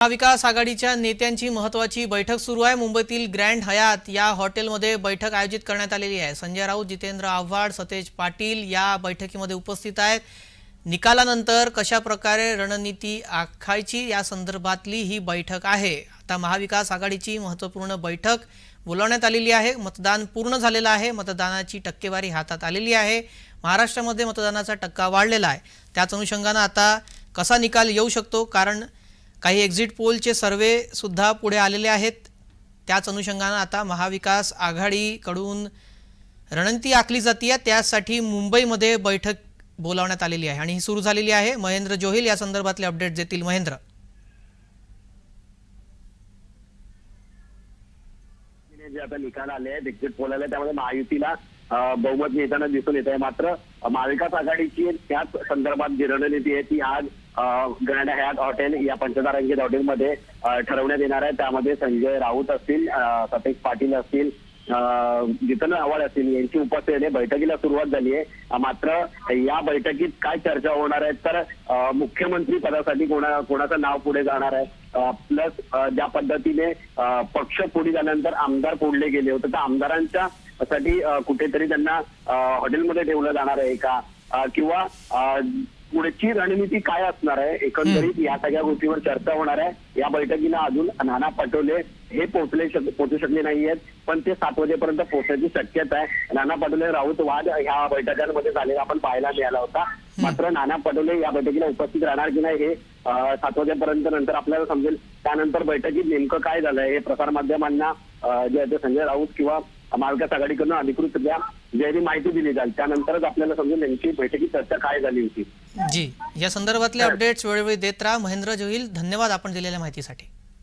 महाविकास आघाडीच्या नेत्यांची महत्वाची बैठक सुरू आहे. मुंबईतील ग्रँड हयात या हॉटेलमध्ये बैठक आयोजित करण्यात आलेली आहे. संजय राऊत जितेंद्र आव्हाड सतेज पाटील या बैठकीमध्ये उपस्थित आहेत. निकालानंतर कशा प्रकारे रणनीती आखायची या संदर्भातली ही बैठक आहे. आता महाविकास आघाडीची महत्त्वपूर्ण बैठक बोलावण्यात आलेली आहे. मतदान पूर्ण झालेलं आहे. मतदानाची टक्केवारी हातात आलेली आहे. महाराष्ट्रामध्ये मतदानाचा टक्का वाढलेला आहे. त्याच अनुषंगानं आता कसा निकाल येऊ शकतो? कारण काही एक्झिट पोलचे सर्वे सुद्धा पुढे आलेले आहेत. त्याच अनुषंगानं आता महाविकास आघाडीकडून रणनीती आखली जाते त्यासाठी मुंबईमध्ये बैठक बोलावण्यात आलेली आहे आणि ही सुरू झालेली आहे. महेंद्र जोहिल या संदर्भातले अपडेट देतील महेंद्र. जे आता निकाल आले आहेत एक्झिट पोल आले त्यामध्ये महायुतीला बहुमत मिळताना दिसून येत आहे मात्र महाविकास आघाडीची त्याच संदर्भात जी रणनीती आहे ती आज ग्रँड हॅट हॉटेल या पंचतारांकित हॉटेलमध्ये ठरवण्यात येणार आहे. त्यामध्ये संजय राऊत असतील सतेज पाटील असतील जितन आव्हाड असतील यांची उपस्थिती बैठकीला सुरुवात झाली आहे. मात्र या बैठकीत काय चर्चा होणार आहे? तर मुख्यमंत्री पदासाठी कोणा कोणाचं नाव पुढे जाणार आहे? प्लस ज्या पद्धतीने पक्ष पुढे झाल्यानंतर आमदार फोडले गेले होते तर आमदारांच्या साठी कुठेतरी त्यांना हॉटेलमध्ये ठेवलं जाणार आहे का? किंवा पुढची रणनीती काय असणार आहे? एकंदरीत या सगळ्या गोष्टीवर चर्चा होणार आहे. या बैठकीला अजून नाना पटोले हे पोहोचले पोहोचू शकले नाहीयेत पण ते सात वाजेपर्यंत पोहोचण्याची शक्यता आहे. नाना पटोले राऊत वाद ह्या बैठकांमध्ये झालेला आपण पाहायला मिळाला होता. मात्र नाना पटोले या बैठकीला उपस्थित राहणार की नाही हे सात वाजेपर्यंत नंतर आपल्याला समजेल. त्यानंतर बैठकीत नेमकं काय झालंय हे प्रसारमाध्यमांना जे आहे ते संजय राऊत किंवा महाविकास आघाडीकडून अधिकृतरित्या जी माहिती दिली जाईल त्यानंतरच आपल्याला समजेल नेमकी बैठकीत चर्चा काय झाली होती. जी या संदर्भातले अपडेट्स वेळोवेळी देत राहा. महेंद्र जोहिल धन्यवाद आपण दिलेल्या माहितीसाठी.